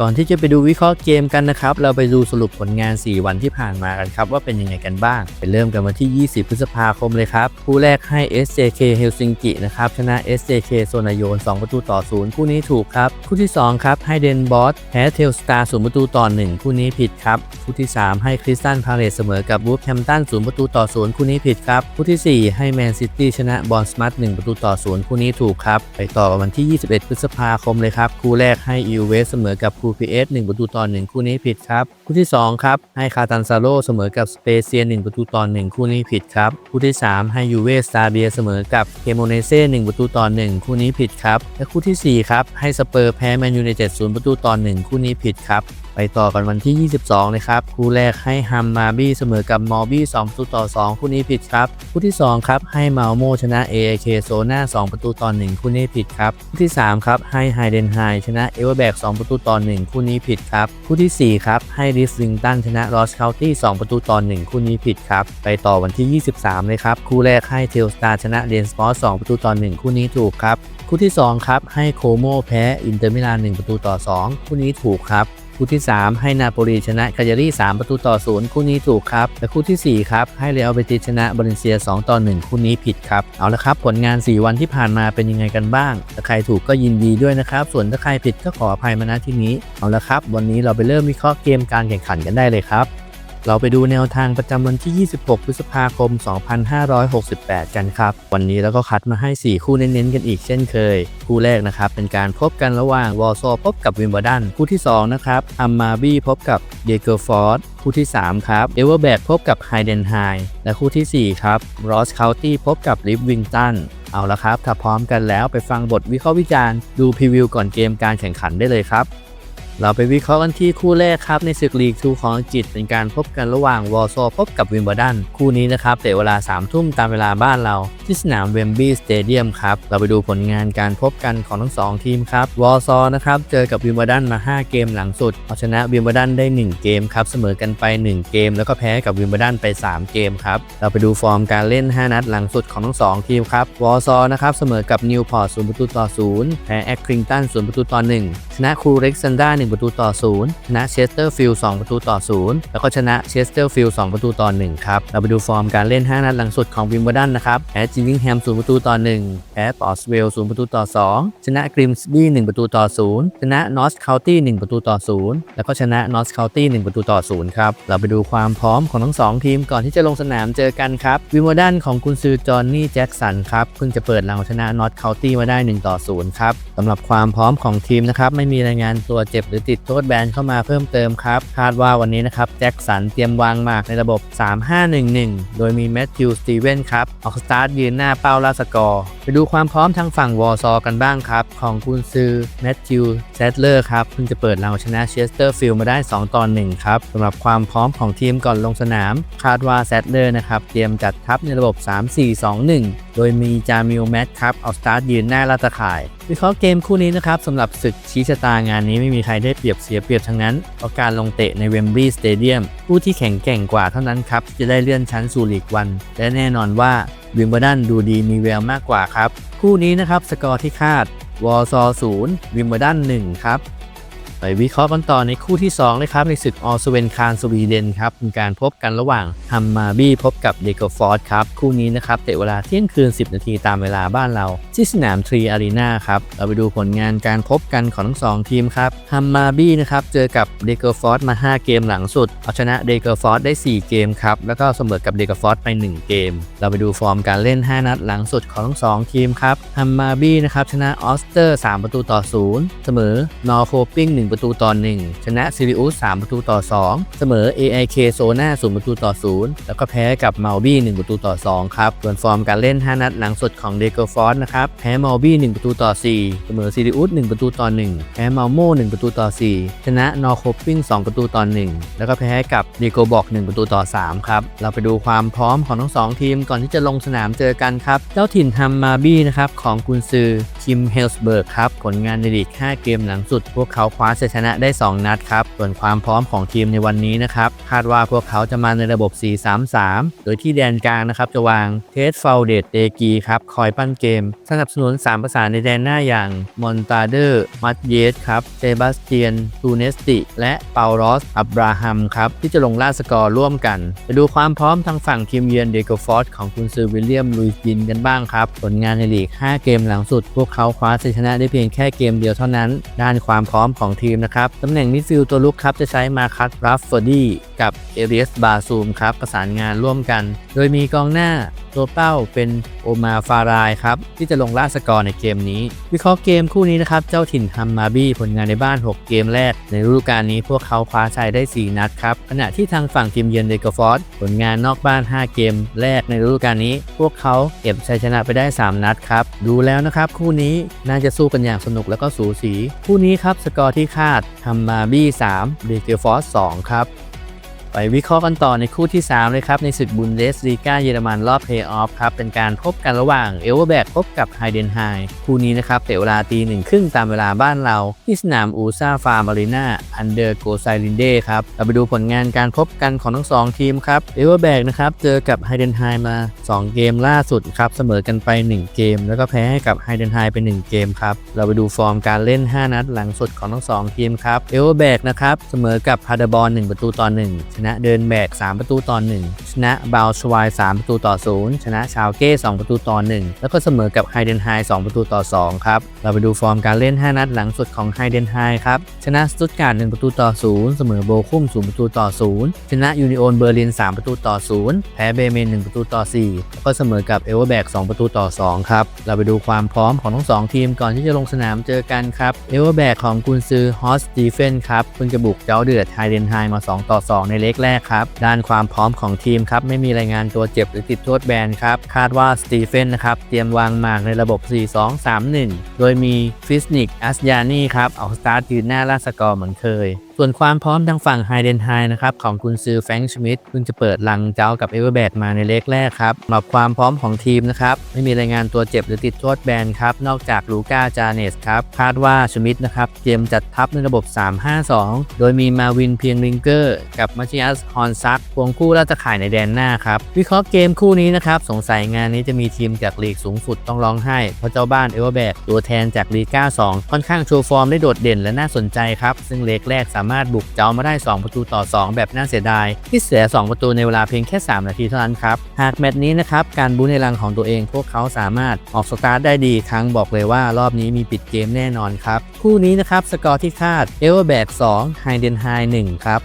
ก่อนที่จะไปดูวิเคราะห์เกมกันนะครับ เราไปดูสรุปผลงาน 4 วันที่ผ่านมากันครับ ว่าเป็นยังไงกันบ้าง ไปเริ่มกันวันที่ 20 พฤษภาคมเลยครับ คู่แรกให้ SJK เฮลซิงกินะครับ ชนะ SJK โซนายน 2 ประตูต่อ 0 คู่นี้ถูกครับ คู่ที่ 2 ครับ ให้เดนบอสแพ้เทลสตาร์0ประตูต่อ 1 คู่นี้ผิดครับ คู่ที่ 3 ให้คริสตันพาเลตเสมอกับวูฟแฮมตัน0ประตูต่อ 0 คู่นี้ผิดครับ คู่ทีสี่4 ให้แมนซิตี้ชนะบอลสมัต1ประตูต่อ 0 คู่นี้ถูกครับ ไปต่อกันวันที่ 21 พฤษภาคมเลยครับ คู่แรกให้อิวเวสเสมอกับคูพีเอส1ประตูต่อ1คู่นี้ผิดครับ คู่ที่ 2 ครับ ให้คาตันซาโลเสมอกับสเปเซียน1ประตูต่อ1คู่นี้ผิดครับ คู่ที่ 3 ให้ยูเวสตาเบียเสมอกับเคโมเนเซ่1ประตูต่อ1คู่นี้ผิดครับ และคู่ทีสี่ 4 ครับ ให้สเปอร์แพ้แมนยูในเจ็ดศูนย์ประตูต่อ1คู่นี้ผิดครับ ต่อกันวันที่ 22 เลยครับ คู่แรกให้ฮัมมาบี้เสมอกับมอร์บี้2ประตูต่อ 2 คู่นี้ผิดครับ คู่ที่ 2 ครับ ให้มาโมชนะ AAK โซน่า 2 ประตูต่อ 1 คู่นี้ผิดครับ คู่ที่ 3 ครับ ให้ไฮเดนไฮชนะเอเวอร์แบก2ประตูต่อ 1 คู่นี้ผิดครับ คู่ทีสี่4 ครับ ให้ริสลิงตันชนะลอสคาตี้2ประตูต่อ 1 คู่นี้ผิดครับ ไปต่อวันที่ 23 เลยครับ คู่แรกให้เทลสตาร์ชนะเดนสปอร์ต2ประตูต่อ 1 คู่นี้ถูกครับ คู่ที่ 2 ครับ ให้โคโมแพ้อินเตอร์มิลาน1ประตูต่อ 2 คู่นี้ถูกครับ คู่ที่ 3 ให้นาโปลีชนะคาเยรี่3ประตูต่อ0คู่นี้ถูกครับ และคู่ทีสี่ 4 ครับ ให้เรอัลเบติสชนะบาเลนเซีย 2 ต่อ 1 คู่นี้ผิดครับ เอาละครับ ผลงาน 4 วันที่ผ่านมาเป็นยังไงกันบ้าง ถ้าใครถูกก็ยินดีด้วยนะครับ ส่วนถ้าใครผิดก็ขออภัยมาณที่นี้ เอาละครับ วันนี้เราไปเริ่มวิเคราะห์เกมการแข่งขันกันได้เลยครับ เราไปดูแนวทางประจำวันที่ 26 พฤษภาคม 2568 กันครับ วันนี้เราก็คัดมาให้ 4 คู่เน้นๆ กันอีกเช่นเคย คู่แรกนะครับ เป็นการพบกันระหว่างวอลโซพบกับวิมเบลดัน คู่ที่ 2 นะครับอัมมาบี้พบกับเดเกอร์ฟอร์ดคู่ที่ 3 ครับเอเวอร์แบกพบกับไฮเดนไฮและคู่ทีสี่4 ครับรอสคา u ตี้พบกับลิฟวิงตันเอาละครับ ถ้าพร้อมกันแล้วไปฟังบทวิเคราะห์วิจารณ์ ดูพรีวิวก่อนเกมการแข่งขันได้เลยครับ เราไปวิเคราะห์กันที่คู่แรกครับ ในศึกลีกทูของอังกฤษเป็นการพบกันระหว่างวอลโซพบกับวิมเบลดัน คู่นี้นะครับเตะเวลา3ทุ่มตามเวลาบ้านเรา ที่สนามเวมบี้สเตเดียมครับ เราไปดูผลงานการพบกันของทั้ง 2 ทีมครับวอลโซนะครับเจอกับวิมเบลดันมา 5 เกมหลังสุดเอาชนะวิมเบลดันได้ 1 เกมครับเสมอกันไป 1 เกม แล้วก็แพ้กับวิมเบลดันไป 3 เกมครับเราไปดูฟอร์มการเล่น 5 นัดหลังสุดของทั้ง 2 ทีมครับวอลโซนะครับเสมอกับนิวพอร์ต0ประตูต่อ0แพ้แอคคริงตัน0ประตูต่อ1ชนะคูเร็กซันดา1ประตูต่อ0ชนะเชสเตอร์ฟิลด์2ประตูต่อ 0 แล้วก็ชนะเชสเตอร์ฟิลด์2ประตูต่อ 1 ครับ เราไปดูฟอร์มการเล่น 5 นัดหลังสุดของวิมเบลดันนะครับแพ้จิงกิงแฮม 0 ประตูต่อ 1 แพ้ปอสเวล 0 ประตูต่อ 2 ชนะกริมสบี้ 1 ประตูต่อ 0 ชนะนอสคาน์ตี้ 1 ประตูต่อ 0 แล้วก็ชนะนอสคาน์ตี้ 1 ประตูต่อ 0 ครับ เราไปดูความพร้อมของทั้ง 2 ทีมก่อนที่จะลงสนามเจอกันครับ วิมเบลดันของกุนซือจอห์นนี่แจ็คสันครับ เพิ่งจะเปิดเราชนะนอสคาน์ตี้มาได้ 1 ต่อ 0 ครับสำหรับความพร้อมของทีมนะครับไม่มีรายงานตัวเจ็บหรือติดโทษแบนเข้ามาเพิ่มเติมครับ คาดว่าวันนี้นะครับแจ็คสันเตรียมวางหมากในระบบ 3-5-1-1 โดยมีแมทธิวสตีเวนครับ ออกสตาร์ทยืนหน้าเป้าลาสกอร์ ดูความพร้อมทางฝั่งวอร์ซอกันบ้างครับ ของคุณซือแมทธิวแซดเลอร์ครับ เพิ่งจะเปิดเราชนะเชสเตอร์ฟิลด์มาได้ 2ต่อ1ครับสำหรับความพร้อมของทีมก่อนลงสนาม คาดว่าแซดเลอร์นะครับ เตรียมจัดทัพในระบบ 3-4-2-1 โดยมีจามิลแมทครับออกสตาร์ทยืนหน้าลาตะข่ายวิเคราะห์เกมคู่นี้นะครับสำหรับศึกชี้ชะตางานนี้ไม่มีใครได้เปรียบเสียเปรียบทั้งนั้นเพราะการลงเตะในเวมบลีย์สเตเดียมผู้ที่แข็งแกร่งกว่าเท่านั้นครับจะได้เลื่อนชั้นสู่ลีกวัน และแน่นอนว่าวิมเบลดันดูดีมีแววมากกว่าครับ คู่นี้นะครับสกอร์ที่คาด วอลซอศูนย์วิมเบลดันหนึ่งครับ ไปวิเคราะห์กันต่อในคู่ที่2เลยครับ ในศึกออสเวนคารสวีเดนครับเป็นการพบกันระหว่างฮัมมาบี้พบกับเดโกฟอร์ดครับ คู่นี้นะครับเตะเวลาเที่ยงคืน 10 นาทีตามเวลาบ้านเรา ที่สนามทรีอารีนาครับเราไปดูผลงานการพบกันของทั้งสองทีมครับฮัมมาบี้นะครับเจอกับเดโกฟอร์ดมา 5 เกมหลังสุด เอาชนะเดโกฟอร์ดได้ 4 เกมครับแล้วก็เสมอกับเดโกฟอร์ดไป 1 เกม เราไปดูฟอร์มการเล่น 5 นัดหลังสุดของทั้งสองทีมครับฮัมมาบี้นะครับชนะออสเตอร์ 3 ประตูต่อ 0 เสมอนอร์โคปิง1ประตูต่อ 1 ชนะซิริอุส3ประตูต่อ 2 เสมอ AIK โซน่า0ประตูต่อ 0 แล้วก็แพ้กับเมาบี้1ประตูต่อ 2 ครับ ส่วนฟอร์มการเล่น 5 นัดหลังสุดของเดโกฟอร์นะครับ แพ้เมาบี้1ประตูต่อ 4 เสมอซิริอุส1ประตูต่อ 1 แพ้เมาโม่1ประตูต่อ 4 ชนะนอร์โคปปิ้ง2ประตูต่อ 1 แล้วก็แพ้กับเดโกบอก 1 ประตูต่อ 3 ครับ เราไปดูความพร้อมของทั้ง 2 ทีมก่อนที่จะลงสนามเจอกันครับ เจ้าถิ่นฮัมมาบี้นะครับของกุนซือคิมเฮลส์เบิร์กครับผลงานในลีก5เกมหลังสุดพวกเขาคว้าชัยชนะได้ 2 นัดครับ ส่วนความพร้อมของทีมในวันนี้นะครับ คาดว่าพวกเขาจะมาในระบบ 4-3-3 โดยที่แดนกลางนะครับจะวางเทสฟาวเดตเดกีครับคอยปั้นเกม สนับสนุน 3 ประสานในแดนหน้าอย่างมอนตาเดอร์มัตเยสครับเซบาสเตียนตูเนสติ และเปาโรสอับราฮัมครับที่จะลงล่าสกอร์ร่วมกัน ไปดูความพร้อมทางฝั่งทีมเยือนเดโกฟอร์ดของคุณซือวิลเลียมลุยส์บินกันบ้างครับ ผลงานในลีก 5 เกมหลังสุด พวกเขาคว้าชัยชนะได้เพียงแค่เกมเดียวเท่านั้น ด้านความพร้อมของทีมนะครับตำแหน่งมิดฟิลด์ตัวลุกครับจะใช้มาคัตรัฟเฟอร์ดี้กับเอเรียสบาซูมครับประสานงานร่วมกัน โดยมีกองหน้าตัวเป้าเป็นโอมาฟารายครับ ที่จะลงล่าสกอร์ในเกมนี้ วิเคราะห์เกมคู่นี้นะครับ เจ้าถิ่นฮัมมาบี้ผลงานในบ้าน 6 เกมแรก ในฤดูกาลนี้พวกเขาคว้าชัยได้ 4 นัดครับ ขณะที่ทางฝั่งทีมเยือนเดกฟอร์ดผลงานนอกบ้าน 5 เกมแรกในฤดูกาลนี้ พวกเขาเก็บชัยชนะไปได้ 3 นัดครับดูแล้วนะครับคู่นี้น่าจะสู้กันอย่างสนุกแล้วก็สูสี คู่นี้ครับสกอร์ที่คาดฮัมมาบี้3เดกฟอร์ด2ครับ ไปวิเคราะห์กันต่อในคู่ที่ 3 เลยครับ ในศึกบุนเดสลีกาเยอรมันรอบเพลย์ออฟครับ เป็นการพบกันระหว่างเอเวอร์แบกพบกับไฮเดนไฮคู่นี้นะครับเตะเวลาตีหนึ่งครึ่งตามเวลาบ้านเรา ที่สนามอูซาฟาร์มารีนาอันเดอร์โกไซลินเดครับ เราไปดูผลงานการพบกันของทั้ง 2 ทีมครับเอเวอร์แบกนะครับเจอกับไฮเดนไฮมา 2 เกมล่าสุดครับเสมอกันไป 1 เกม แล้วก็แพ้ให้กับไฮเดนไฮไป 1 เกมครับเราไปดูฟอร์มการเล่น 5 นัด หลังสุดของทั้ง 2 ทีมครับเอเวอร์แบกนะครับเสมอกับพาดบอล1ประตูต่อ1นะเดินแบก 3 ประตูตอนหนึ่งชนะบาวชวาย 3 ประตูต่อ 0 ชนะชาวเก้ 2 ประตูต่อ 1 แล้วก็เสมอกับไฮเดนไฮ 2 ประตูต่อ 2 ครับ เราไปดูฟอร์มการเล่น 5 นัดหลังสุดของไฮเดนไฮครับ ชนะสตุตการ์ด 1 ประตูต่อ 0 เสมอโบคุ้ม 0 ประตูต่อ 0 ชนะยูนิโอนเบอร์ลิน 3 ประตูต่อ 0 แพ้เบเมน 1 ประตูต่อ 4 แล้วก็เสมอกับเอเวอร์แบก 2 ประตูต่อ 2 ครับ เราไปดูความพร้อมของทั้ง 2 ทีมก่อนที่จะลงสนามเจอกันครับ เอเวอร์แบกของกุนซือฮอสตีเฟนครับเพิ่งจะบุกเจ้าเดือดไฮเดนไฮมา 2 ต่อ 2 ในเล็กแรกครับ ด้านความพร้อมของทีมครับไม่มีรายงานตัวเจ็บหรือติดโทษแบนครับ คาดว่าสตีเฟนนะครับเตรียมวางหมากในระบบ 4-2-3-1 โดยมีฟิสนิกอัสยานีครับเอาสตาร์ทยืนหน้าล่าสกอร์เหมือนเคย ส่วนความพร้อมทางฝั่งไฮเดนไฮนะครับของกุนซือแฟรงค์ชมิดเพิ่งจะเปิดลังเจ้ากับเอเวอร์แบกมาในเล็กแรกครับสำหรับความพร้อมของทีมนะครับไม่มีรายงานตัวเจ็บหรือติดโทษแบนครับนอกจากลูก้าจาเนสครับคาดว่าชมิดนะครับเตรียมจัดทัพในระบบ 3-5-2 โดยมีมาวินเพียงริงเกอร์ กับมาชิอัสฮอนซักควงคู่ราชข่ายในแดนหน้าครับวิเคราะห์เกมคู่นี้นะครับสงสัยงานนี้จะมีทีมจากลีกสูงสุดต้องร้องไห้เพราะเจ้าบ้านเอเวอร์แบกตัวแทนจากลีก้า2ค่อนข้างโชว์ฟอร์มได้โดดเด่นและน่าสนใจครับซึ่งเล็กแรกสามามารถบุกเจ้ามาได้ 2 ประตูต่อ 2 แบบน่าเสียดาย ที่เสีย 2 ประตูในเวลาเพียงแค่ 3 นาทีเท่านั้นครับ หากแมตช์นี้นะครับ การบูในรังของตัวเองพวกเขาสามารถออกสตาร์ทได้ดีครั้งบอกเลยว่ารอบนี้มีปิดเกมแน่นอนครับ คู่นี้นะครับสกอร์ที่คาดเอเวอร์แบก2ไฮเดนไฮ1ครับ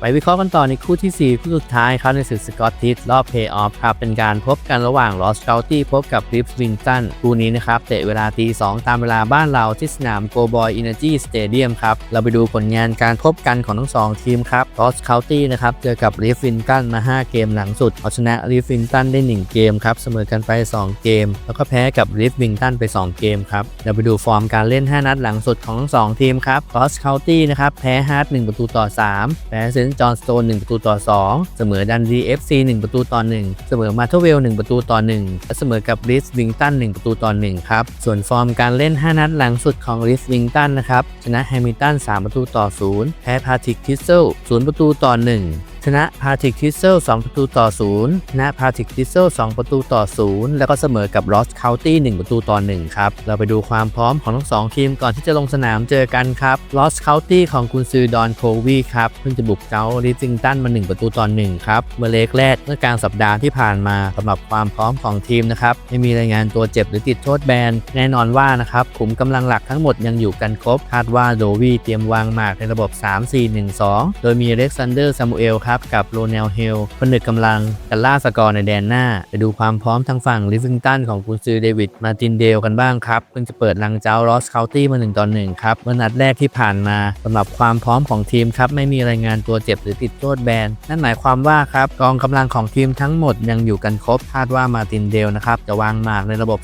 ไปวิเคราะห์กันต่อในคู่ที่ 4 คู่สุดท้ายครับในศึกสกอตติชรอบเพย์ออฟครับ เป็นการพบกันระหว่างลอสเกลตี้พบกับริฟส์วิงตันคู่นี้นะครับ เตะเวลาตี 2 ตามเวลาบ้านเราที่สนามโกบอยอินเนอร์จีสเตเดียมครับ เราไปดูผลงานการพบกันของทั้ง 2 ทีมครับลอสเกลตี้นะครับ เจอกับริฟส์วิงตันมา 5 เกมหลังสุดเอาชนะริฟส์วิงตันได้ 1 เกมครับเสมอกันไป 2 เกม แล้วก็แพ้กับริฟส์วิงตันไป 2 เกมครับเราไปดูฟอร์มการเล่น 5 นัดหลังสุดของทั้ง2ทีมครับลอสเกลตี้นะครับแพ้ฮาร์ด1ประตูต่อ 3แพ้เซนนจอห์นสโตน1ประตูต่อ 2 เสมอดันดีเอฟซี1ประตูต่อ 1 เสมอมาเทเวล 1 ประตูต่อ 1 และเสมอกับริสวิงตัน 1 ประตูต่อ 1 ครับ ส่วนฟอร์มการเล่น 5 นัดหลังสุดของริสวิงตันนะครับ ชนะแฮมิลตัน 3 ประตูต่อ 0 แพ้พาทิกทิสเซล0ประตูต่อ 1 นะพาทิกทิสเซล2ประตูต่อ0ชนะพาทิกทิสเซล2ประตูต่อ 0 แล้วก็เสมอกับลอสเคานตี้1ประตูต่อ1ครับ เราไปดูความพร้อมของทั้ง 2 ทีมก่อนที่จะลงสนามเจอกันครับลอสเคานตี้ของกุนซือดอนโควีครับเพิ่งจะบุกเจ้าลิซิงตันมา 1 ประตูต่อ1ครับเมื่อเล็กแรกเมื่อกลางสัปดาห์ที่ผ่านมาสำหรับความพร้อมของทีมนะครับไม่มีรายงานตัวเจ็บหรือติดโทษแบนแน่นอนว่านะครับขุมกำลังหลักทั้งหมดยังอยู่กันครบคาดว่าโดวีเตรียมวางหมากในระบบ 3-4-1-2 โดยมีเล็กซานเดอร์ซามูเอลครับกับโรเนลเฮลผนึกกำลังกันล่าสกอร์ในแดนหน้า ไปดูความพร้อมทางฝั่งลิฟวิงตันของกุนซือเดวิดมาตินเดลกันบ้างครับเพิ่งจะเปิดลังเจ้าลอสเคานตี้มา1ต่อ1ครับเมื่อนัดแรกที่ผ่านมาสำหรับความพร้อมของทีมครับไม่มีรายงานตัวเจ็บหรือติดโทษแบนนั่นหมายความว่าครับกองกำลังของทีมทั้งหมดยังอยู่กันครบคาดว่ามาตินเดลนะครับจะวางหมากในระบบ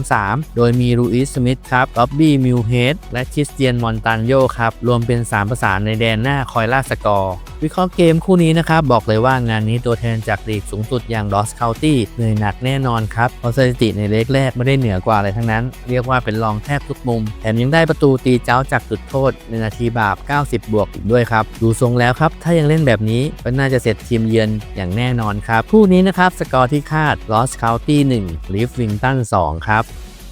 4-3-3 โดยมีลูอิสสมิธครับล็อบบี้มิลเฮดและคริสเตียนมอนตันโยครับรวมเป็น 3 ประสานในแดนหน้าคอยล่าสกอร์ วิเคราะห์เกมคู่นี้นะครับบอกเลยว่างานนี้ตัวแทนจากลีกสูงสุดอย่างลอสเคาน์ตี้เหนื่อยหนักแน่นอนครับเพราะสถิติในเล็กแรกไม่ได้เหนือกว่าอะไรทั้งนั้น เรียกว่าเป็นรองแทบทุกมุม แถมยังได้ประตูตีเจ้าจากจุดโทษในนาทีบาป 90 บวกอีกด้วยครับ ดูทรงแล้วครับ ถ้ายังเล่นแบบนี้ก็น่าจะเสร็จทีมเยือนอย่างแน่นอนครับคู่นี้นะครับสกอร์ที่คาดลอสเคาน์ตี้1ลิฟวิงตัน2ครับ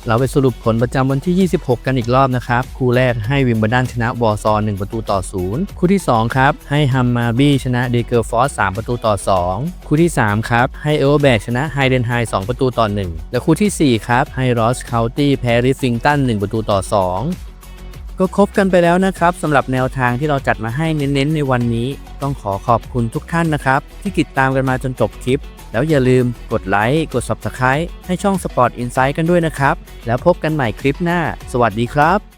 เราไปสรุปผลประจำวันที่ 26 กันอีกรอบนะครับ คู่แรกให้วิมเบลดันชนะวอร์ซอ1ประตูต่อ 0 คู่ที่ 2 ครับ ให้ฮัมมาบี้ชนะเดเกอร์ฟอส3ประตูต่อ 2 คู่ที่ 3 ครับ ให้เอเวอแบกชนะไฮเดนไฮ2ประตูต่อ 1 และคู่ทีสี่4 ครับ ให้รอสเคานตี้แพริฟฟิงตัน1ประตูต่อ 2ก็ครบกันไปแล้วนะครับสำหรับแนวทางที่เราจัดมาให้เน้นๆ ในวันนี้ ต้องขอขอบคุณทุกท่านนะครับ ที่ติดตามกันมาจนจบคลิป แล้วอย่าลืมกดไลค์กด Subscribe ให้ช่อง Sport Insight กันด้วยนะครับ แล้วพบกันใหม่คลิปหน้า สวัสดีครับ